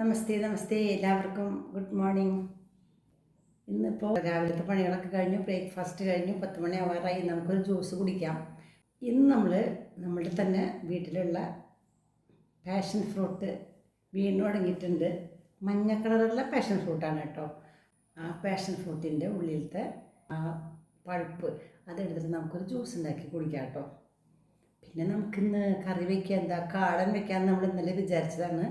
നമസ്തേ നമസ്തേ. എല്ലാവർക്കും good morning. ഇന്നിപ്പോൾ രാവിലത്തെ പണികളൊക്കെ കഴിഞ്ഞു ബ്രേക്ക്ഫാസ്റ്റ് കഴിഞ്ഞു പത്ത് മണി ആവാറായി. നമുക്കൊരു ജ്യൂസ് കുടിക്കാം. ഇന്ന് നമ്മൾ നമ്മുടെ തന്നെ വീട്ടിലുള്ള പാഷൻ ഫ്രൂട്ട് വീണ് തുടങ്ങിയിട്ടുണ്ട് മഞ്ഞ കളറുള്ള പാഷൻ ഫ്രൂട്ടാണ് കേട്ടോ. ആ പാഷൻ ഫ്രൂട്ടിന്റെ ഉള്ളിലത്തെ ആ പഴുപ്പ് അതെടുത്തിട്ട് നമുക്കൊരു ജ്യൂസ് ഉണ്ടാക്കി കുടിക്കാം കേട്ടോ. പിന്നെ നമുക്കിന്ന് കറി വയ്ക്കുക എന്താ കാടൻ വെക്കാൻ നമ്മൾ ഇന്നലെ വിചാരിച്ചതാണ്.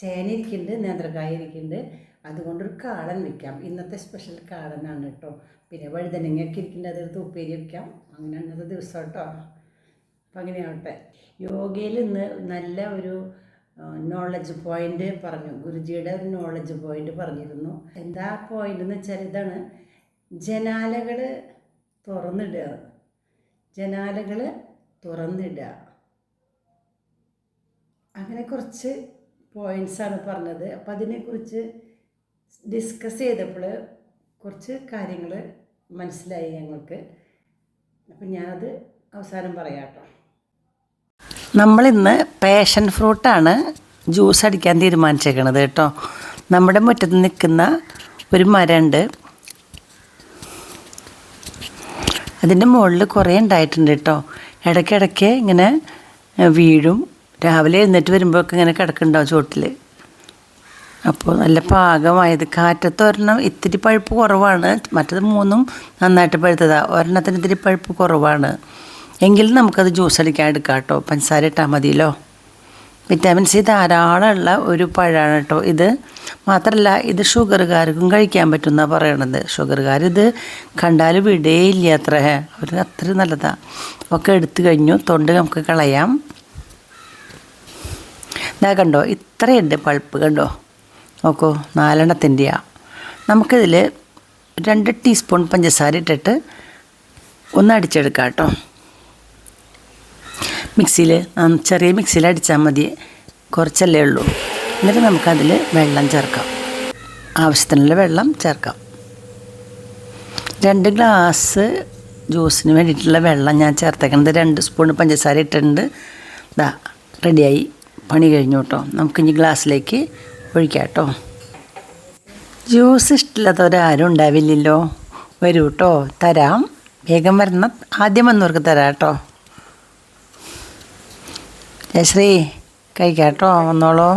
ചേന ഇരിക്കുന്നുണ്ട് നേന്ത്രക്കായ ഇരിക്കുന്നുണ്ട് അതുകൊണ്ടൊരു കാളൻ വയ്ക്കാം ഇന്നത്തെ സ്പെഷ്യൽ കാളനാണ് കേട്ടോ. പിന്നെ വഴുതനങ്ങയൊക്കെ ഇരിക്കുന്നുണ്ട് അതെടുത്ത് ഉപ്പേരി വയ്ക്കാം അങ്ങനെ അന്നത്തെ ദിവസം കേട്ടോ. അപ്പം അങ്ങനെയാവട്ടെ യോഗയിൽ ഇന്ന് നല്ല ഒരു നോളജ് പോയിന്റ് പറഞ്ഞു. ഗുരുജിയുടെ ഒരു നോളജ് പോയിന്റ് പറഞ്ഞിരുന്നു. എന്താ പോയിന്റ് എന്ന് വെച്ചാൽ ഇതാണ്. ജനാലകൾ തുറന്നിടുക. ജനാലകൾ തുറന്നിടുക. അങ്ങനെ കുറച്ച് പോയിൻസാണ് പറഞ്ഞത്. അപ്പം അതിനെക്കുറിച്ച് ഡിസ്കസ് ചെയ്തപ്പോൾ കുറച്ച് കാര്യങ്ങൾ മനസ്സിലായി ഞങ്ങൾക്ക്. അപ്പം ഞാനത് അവസാനം പറയാട്ടോ നമ്മളിന്ന് പാഷൻ ഫ്രൂട്ടാണ് ജ്യൂസ് അടിക്കാൻ തീരുമാനിച്ചേക്കണത് കേട്ടോ. നമ്മുടെ മുറ്റത്ത് നിൽക്കുന്ന ഒരു മരമുണ്ട്. അതിന്റെ മുകളിൽ കുറേ ഉണ്ടായിട്ടുണ്ട് കേട്ടോ. ഇടയ്ക്കിടയ്ക്ക് ഇങ്ങനെ വീഴും. രാവിലെ എഴുന്നേറ്റ് വരുമ്പോഴൊക്കെ ഇങ്ങനെ കിടക്കുന്നുണ്ടാവും ചോട്ടിൽ അപ്പോൾ നല്ല പാകമായത്. കാറ്റത്ത് ഒരെണ്ണം ഇത്തിരി പഴുപ്പ് കുറവാണ്. മറ്റത് മൂന്നും നന്നായിട്ട് പഴുത്തതാണ് ഒരെണ്ണത്തിന് ഇത്തിരി പഴുപ്പ് കുറവാണ്. എങ്കിലും നമുക്കത് ജ്യൂസ് അടിക്കാൻ എടുക്കാം കേട്ടോ. പഞ്ചസാര ഇട്ടാൽ മതിയല്ലോ. വിറ്റാമിൻ സി ധാരാളമുള്ള ഒരു പഴമാണ് കേട്ടോ ഇത്. മാത്രമല്ല ഇത് ഷുഗറുകാർക്കും കഴിക്കാൻ പറ്റുന്ന പറയണത്. ഷുഗറുകാർ ഇത് കണ്ടാൽ വിടേയില്ല അത്ര. അവർ അത്ര നല്ലതാണ് ഒക്കെ എടുത്തു കഴിഞ്ഞു. തൊണ്ട് നമുക്ക് കളയാം. ഇതാ കണ്ടോ ഇത്രയുണ്ട് പൾപ്പ് കണ്ടോ? നോക്കൂ നാലെണ്ണത്തിന്റെയാണ് നമുക്കിതിൽ രണ്ട് ടീസ്പൂൺ പഞ്ചസാര ഇട്ടിട്ട് ഒന്ന് അടിച്ചെടുക്കാം കേട്ടോ. മിക്സിയിൽ ചെറിയ മിക്സിയിൽ അടിച്ചാൽ മതി. കുറച്ചല്ലേ ഉള്ളൂ. എന്നിട്ട് നമുക്കതിൽ വെള്ളം ചേർക്കാം. ആവശ്യത്തിനുള്ള വെള്ളം ചേർക്കാം. രണ്ട് ഗ്ലാസ് ജ്യൂസിന് വേണ്ടിയിട്ടുള്ള വെള്ളം ഞാൻ ചേർത്തേക്കുന്നത് രണ്ട് സ്പൂൺ പഞ്ചസാര ഇട്ടിട്ടുണ്ട്. ഇതാ റെഡിയായി. പണി കഴിഞ്ഞു കേട്ടോ. നമുക്കിനി ഗ്ലാസ്സിലേക്ക് ഒഴിക്കാം കേട്ടോ. ജ്യൂസ് ഇഷ്ടമില്ലാത്തവരാരും ഉണ്ടാവില്ലല്ലോ. വരൂ കേട്ടോ. തരാം. വേഗം വരുന്ന ആദ്യം വന്നവർക്ക് തരാം കേട്ടോ. ജയശ്രീ കഴിക്കാം കേട്ടോ. വന്നോളൂ.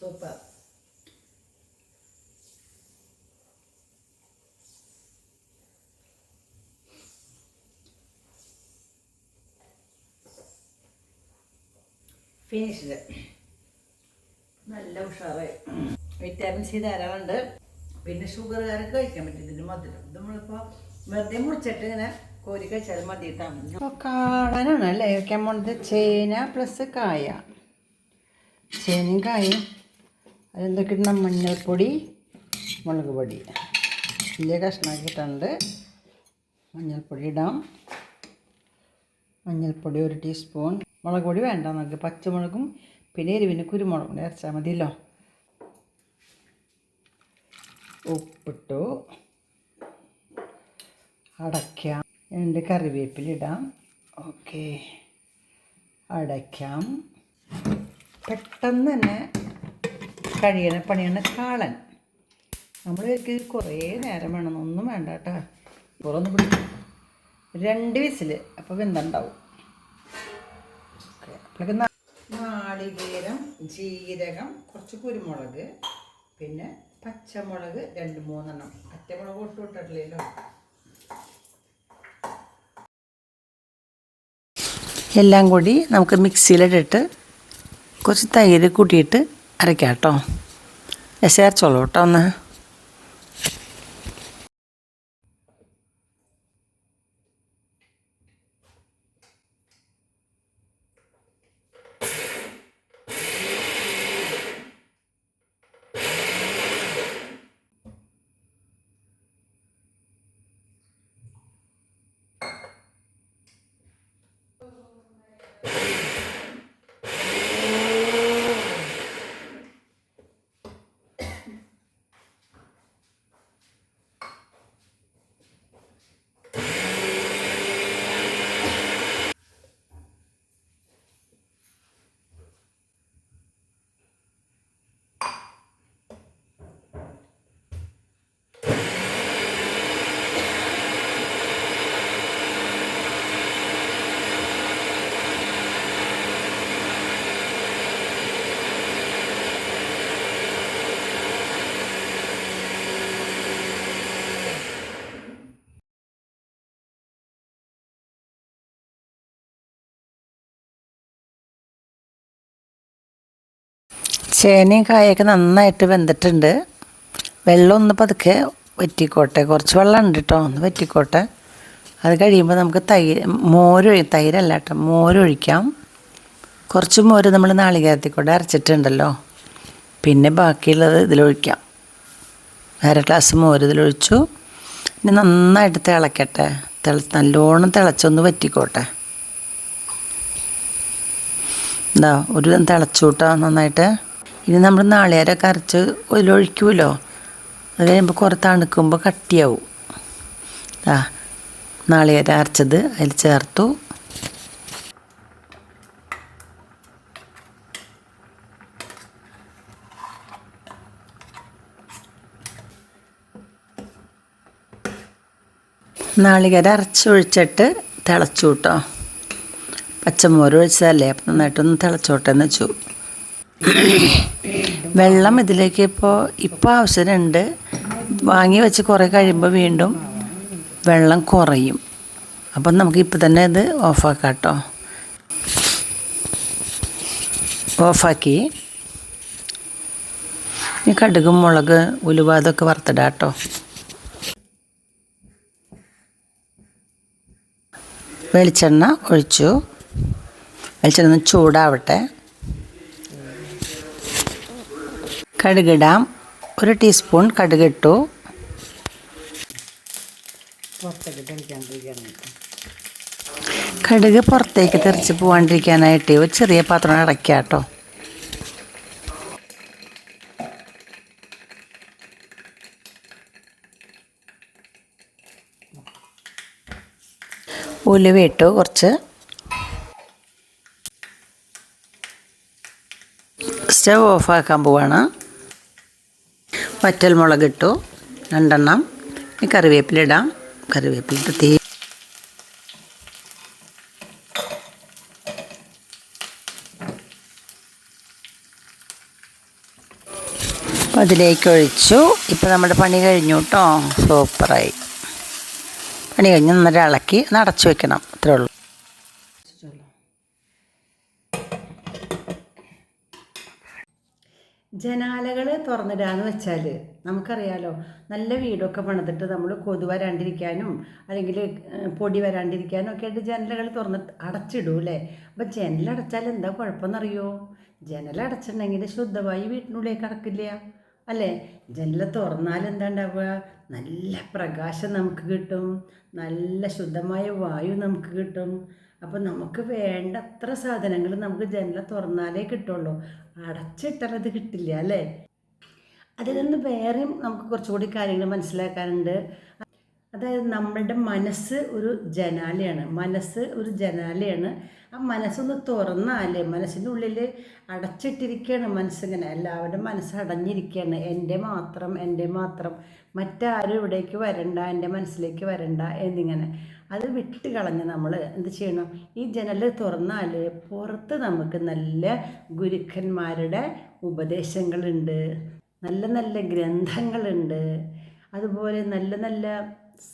സൂപ്പർ. ഫിനിഷ്ഡ്. നല്ല ഉഷാറായി. വിറ്റാമിൻ സി ധാരാളമുണ്ട്. പിന്നെ ഷുഗറുകാർക്ക് കഴിക്കാൻ പറ്റും. ഇതിന് മധുരം. നമ്മളിപ്പോൾ വെറുതെ മുറിച്ചിട്ട് ഇങ്ങനെ കോരി കഴിച്ചാൽ മതി അപ്പോൾ കാളനാണ് അല്ലേ? കഴിക്കാൻ പോണത് ചേന പ്ലസ് കായ. ചേനയും കായും അതെന്തൊക്കെ ഇടണം? മഞ്ഞൾപ്പൊടി മുളക് പൊടി. വലിയ കഷ്ണമാക്കിയിട്ടുണ്ട്. മഞ്ഞൾപ്പൊടി ഇടാം. മഞ്ഞൾപ്പൊടി ഒരു ടീസ്പൂൺ മുളക് പൊടി വേണ്ട നമുക്ക് പച്ചമുളകും പിന്നെ എരിവിന് കുരുമുളകും കൂടി അരച്ചാൽ മതിയല്ലോ. ഉപ്പിട്ടു. അടയ്ക്കാം. രണ്ട് കറിവേപ്പിലിടാം ഓക്കെ. അടയ്ക്കാം. പെട്ടെന്ന് തന്നെ കഴിയണ പണിയാണ് കാളൻ. നമ്മൾ കുറേ നേരം വേണം. ഒന്നും വേണ്ട കേട്ടോ. പുറന്ന് പിടിക്കും രണ്ട് വിസിൽ അപ്പോൾ വെന്തുണ്ടാവും. അപ്പോഴേക്ക് നാളികേരം ജീരകം കുറച്ച് കുരുമുളക് പിന്നെ പച്ചമുളക് രണ്ട് മൂന്നെണ്ണം. പച്ചമുളക് ഒട്ടും ഇട്ടിട്ടില്ലല്ലോ എല്ലാം കൂടി നമുക്ക് മിക്സിയിലിട്ടിട്ട് കുറച്ച് തൈര് കൂട്ടിയിട്ട് അരയ്ക്കാം കേട്ടോ. അരച്ചോളൂ കേട്ടോ ഒന്ന്. ചേനയും കായൊക്കെ നന്നായിട്ട് വെന്തിട്ടുണ്ട്. വെള്ളം ഒന്ന് പതുക്കെ വറ്റിക്കോട്ടെ. കുറച്ച് വെള്ളം ഉണ്ട് കേട്ടോ ഒന്ന് വറ്റിക്കോട്ടെ. അത് കഴിയുമ്പോൾ നമുക്ക് തൈര് മോരൊഴി തൈരല്ല കേട്ടോ മോരൊഴിക്കാം കുറച്ച് മോര് നമ്മൾ നാളികേരത്തിക്കൂടെ അരച്ചിട്ടുണ്ടല്ലോ. പിന്നെ ബാക്കിയുള്ളത് ഇതിലൊഴിക്കാം. അര ഗ്ലാസ് മോര് ഇതിലൊഴിച്ചു. ഇനി നന്നായിട്ട് തിളക്കട്ടെ. തിള നല്ലോണം തിളച്ചൊന്ന് വറ്റിക്കോട്ടെ. എന്താ ഒരു തിളച്ചു കൂട്ടാ നന്നായിട്ട്. ഇനി നമ്മൾ നാളികേരമൊക്കെ അരച്ച് ഇതിലൊഴിക്കുമല്ലോ അത് കഴിയുമ്പോൾ കുറേ തണുക്കുമ്പോൾ കട്ടിയാവും. ആ നാളികേരം അരച്ചത് അതിൽ ചേർത്തു. നാളികേരം അരച്ചൊഴിച്ചിട്ട് തിളച്ചു കേട്ടോ പച്ചമോര് ഒഴിച്ചതല്ലേ? അപ്പം നന്നായിട്ടൊന്ന് തിളച്ചോട്ടെ എന്ന് വെച്ചു. വെള്ളം ഇതിലേക്ക് ഇപ്പോൾ ഇപ്പോൾ ആവശ്യമുണ്ട് വാങ്ങി വെച്ച് കുറേ കഴിയുമ്പോൾ വീണ്ടും വെള്ളം കുറയും. അപ്പം നമുക്ക് ഇപ്പം തന്നെ ഇത് ഓഫാക്കാം കേട്ടോ ഓഫാക്കി. ഈ കടുകും മുളക് ഉലുവ അതൊക്കെ വറുത്തിടാം കേട്ടോ വെളിച്ചെണ്ണ ഒഴിച്ചു. വെളിച്ചെണ്ണ ചൂടാവട്ടെ. കടുകിടാം. ഒരു ടീസ്പൂൺ കടുകിട്ടു. കടുക് പുറത്തേക്ക് തെറിച്ച് പോകാണ്ടിരിക്കാനായിട്ട് ഒരു ചെറിയ പാത്രം അടയ്ക്കാം കേട്ടോ. ഉലുവ കുറച്ച്. സ്റ്റവ് ഓഫാക്കാൻ പോവാണ്. വറ്റൽമുളക് ഇട്ടു രണ്ടെണ്ണം. ഈ കറിവേപ്പില ഇടാം. കറിവേപ്പില ഇട്ട് തീ അതിലേക്ക് ഒഴിച്ചു. ഇപ്പോൾ നമ്മുടെ പണി കഴിഞ്ഞു കേട്ടോ സൂപ്പറായി. പണി കഴിഞ്ഞ് നന്നായിട്ട് ഇളക്കി അടച്ചു വെക്കണം അത്രേ ഉള്ളൂ ജനാലകൾ തുറന്നിടാന്ന് വെച്ചാൽ നമുക്കറിയാലോ നല്ല വീടൊക്കെ പണിതിട്ട് നമ്മൾ കൊതു വരാണ്ടിരിക്കാനും അല്ലെങ്കിൽ പൊടി വരാണ്ടിരിക്കാനും ഒക്കെ ആയിട്ട് ജനലുകൾ തുറന്നിട്ട് അടച്ചിടൂ അല്ലേ അപ്പം ജനലടച്ചാൽ എന്താ കുഴപ്പമെന്നറിയോ? ജനലടച്ചിട്ടുണ്ടെങ്കിൽ ശുദ്ധമായി വീട്ടിനുള്ളിലേക്ക് അടക്കില്ല. അല്ലേ? ജനൽ തുറന്നാൽ എന്താ ഉണ്ടാവുക നല്ല പ്രകാശം നമുക്ക് കിട്ടും. നല്ല ശുദ്ധമായ വായു നമുക്ക് കിട്ടും. അപ്പം നമുക്ക് വേണ്ടത്ര സാധനങ്ങൾ നമുക്ക് ജനല തുറന്നാലേ കിട്ടുള്ളൂ. അടച്ചിട്ടാൽ അത് കിട്ടില്ല അല്ലേ? അതിൽ നിന്ന് വേറെയും നമുക്ക് കുറച്ചുകൂടി കാര്യങ്ങൾ മനസ്സിലാക്കാനുണ്ട്. അതായത് നമ്മളുടെ മനസ്സ് ഒരു ജനാലയാണ്. മനസ്സ് ഒരു ജനാലയാണ്. ആ മനസ്സൊന്ന് തുറന്നാൽ മനസ്സിന്റെ ഉള്ളിൽ അടച്ചിട്ടിരിക്കുകയാണ് മനസ്സിങ്ങനെ എല്ലാവരുടെ മനസ്സ് അടഞ്ഞിരിക്കുകയാണ് എന്റെ മാത്രം എന്റെ മാത്രം. മറ്റാരും ഇവിടേക്ക് വരണ്ട എന്റെ മനസ്സിലേക്ക് വരണ്ട എന്നിങ്ങനെ. അത് വിട്ട് കളഞ്ഞ് നമ്മൾ എന്ത് ചെയ്യണം? ഈ ജനൽ തുറന്നാൽ പുറത്ത് നമുക്ക് നല്ല ഗുരുക്കന്മാരുടെ ഉപദേശങ്ങളുണ്ട് നല്ല നല്ല ഗ്രന്ഥങ്ങളുണ്ട് അതുപോലെ നല്ല നല്ല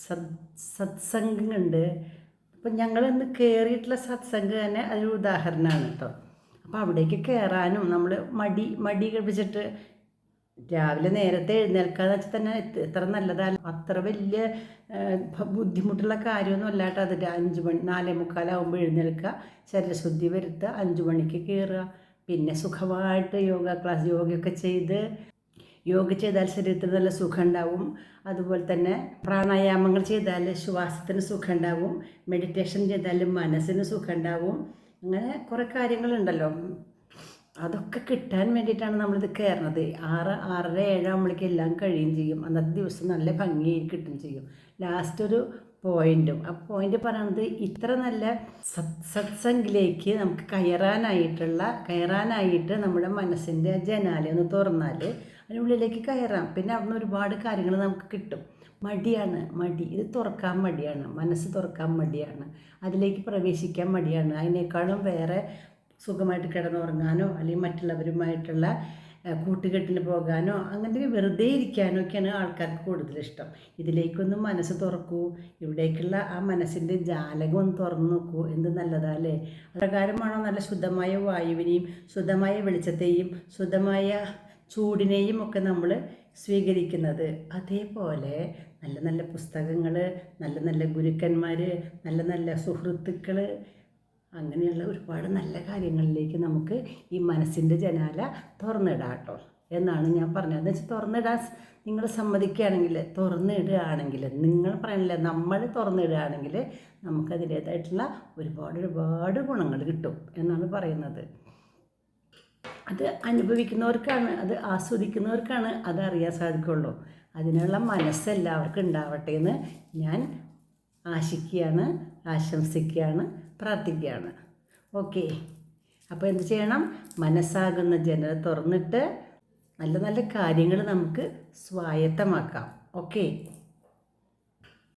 സത് സത്സംഗങ്ങളുണ്ട്. അപ്പം ഞങ്ങൾ ഇന്ന് കയറിയിട്ടുള്ള സത്സംഗം തന്നെ അതൊരു ഉദാഹരണമാണ് കേട്ടോ അപ്പോൾ അവിടേക്ക് കയറാനും നമ്മൾ മടി മടി കഴിപ്പിച്ചിട്ട് രാവിലെ നേരത്തെ എഴുന്നേൽക്കാന്ന് വെച്ചാൽ തന്നെ എത്ര- നല്ലതാണ് അത്ര വലിയ ബുദ്ധിമുട്ടുള്ള കാര്യമൊന്നും അല്ലാട്ടോ അത്. അഞ്ച് മണി നാലേ മുക്കാലാവുമ്പോൾ എഴുന്നേൽക്കുക ശരീരശുദ്ധി വരുത്തുക അഞ്ച് മണിക്ക് കയറുക പിന്നെ സുഖമായിട്ട് യോഗ ക്ലാസ് യോഗയൊക്കെ ചെയ്ത് യോഗ ചെയ്താൽ ശരീരത്തിന് നല്ല സുഖം ഉണ്ടാവും അതുപോലെ തന്നെ പ്രാണായാമങ്ങൾ ചെയ്താൽ ശ്വാസത്തിന് സുഖം ഉണ്ടാവും മെഡിറ്റേഷൻ ചെയ്താൽ മനസ്സിന് സുഖം ഉണ്ടാവും അങ്ങനെ കുറേ കാര്യങ്ങളുണ്ടല്ലോ. അതൊക്കെ കിട്ടാൻ വേണ്ടിയിട്ടാണ് നമ്മളിത് കയറണത് ആറ് ആറര ഏഴാകുമ്പോഴേക്കും എല്ലാം കഴിയുകയും ചെയ്യും. അന്നത്തെ ദിവസം നല്ല ഭംഗിയായി കിട്ടുകയും ചെയ്യും. ലാസ്റ്റ് ഒരു പോയിന്റും ആ പോയിന്റ് പറയുന്നത് ഇത്ര നല്ല സത് സത്സംഗിലേക്ക് നമുക്ക് കയറാനായിട്ടുള്ള കയറാനായിട്ട് നമ്മുടെ മനസ്സിന്റെ ജനാല ഒന്ന് തുറന്നാൽ അതിനുള്ളിലേക്ക് കയറാം. പിന്നെ അവിടുന്ന് ഒരുപാട് കാര്യങ്ങൾ നമുക്ക് കിട്ടും. മടിയാണ്. മടി. ഇത് തുറക്കാൻ മടിയാണ്. മനസ്സ് തുറക്കാൻ മടിയാണ്. അതിലേക്ക് പ്രവേശിക്കാൻ മടിയാണ്. അതിനേക്കാളും വേറെ സുഖമായിട്ട് കിടന്നുറങ്ങാനോ അല്ലെങ്കിൽ മറ്റുള്ളവരുമായിട്ടുള്ള കൂട്ടുകെട്ടിന് പോകാനോ അങ്ങനെ വെറുതെ ഇരിക്കാനോ ഒക്കെയാണ് ആൾക്കാർക്ക് കൂടുതൽ ഇഷ്ടം. ഇതിലേക്കൊന്ന് മനസ്സ് തുറക്കൂ. ഇവിടേക്കുള്ള ആ മനസ്സിന്റെ ജാലകം ഒന്ന് തുറന്നു നോക്കൂ. എന്ത് നല്ലതാ അല്ലേ പ്രകാരമാണോ നല്ല ശുദ്ധമായ വായുവിനെയും ശുദ്ധമായ വെളിച്ചത്തെയും ശുദ്ധമായ ചൂടിനെയും ഒക്കെ നമ്മൾ സ്വീകരിക്കുന്നത്. അതേപോലെ നല്ല നല്ല പുസ്തകങ്ങൾ നല്ല നല്ല ഗുരുക്കന്മാർ നല്ല നല്ല സുഹൃത്തുക്കൾ അങ്ങനെയുള്ള ഒരുപാട് നല്ല കാര്യങ്ങളിലേക്ക് നമുക്ക് ഈ മനസ്സിന്റെ ജനാല തുറന്നിടാം കേട്ടോ. എന്നാണ് ഞാൻ പറഞ്ഞത്. എന്ന് വെച്ചാൽ തുറന്നിടാൻ നിങ്ങൾ സമ്മതിക്കുകയാണെങ്കിൽ തുറന്നിടുകയാണെങ്കിൽ നിങ്ങൾ പറയണില്ല നമ്മൾ തുറന്നിടുകയാണെങ്കിൽ നമുക്കതിന്റേതായിട്ടുള്ള ഒരുപാട് ഒരുപാട് ഗുണങ്ങൾ കിട്ടും എന്നാണ് പറയുന്നത്. അത് അനുഭവിക്കുന്നവർക്കാണ് അത് ആസ്വദിക്കുന്നവർക്കാണ് അത് അറിയാൻ സാധിക്കുള്ളൂ. അതിനുള്ള മനസ്സ് എല്ലാവർക്കും ഉണ്ടാവട്ടെ എന്ന് ഞാൻ ആശിക്കുകയാണ് ആശംസിക്കുകയാണ്. പ്രാർത്ഥിക്കുകയാണ്. ഓക്കെ അപ്പോൾ എന്ത് ചെയ്യണം? മനസ്സാകുന്ന ജനത തുറന്നിട്ട് നല്ല നല്ല കാര്യങ്ങൾ നമുക്ക് സ്വായത്തമാക്കാം. ഓക്കെ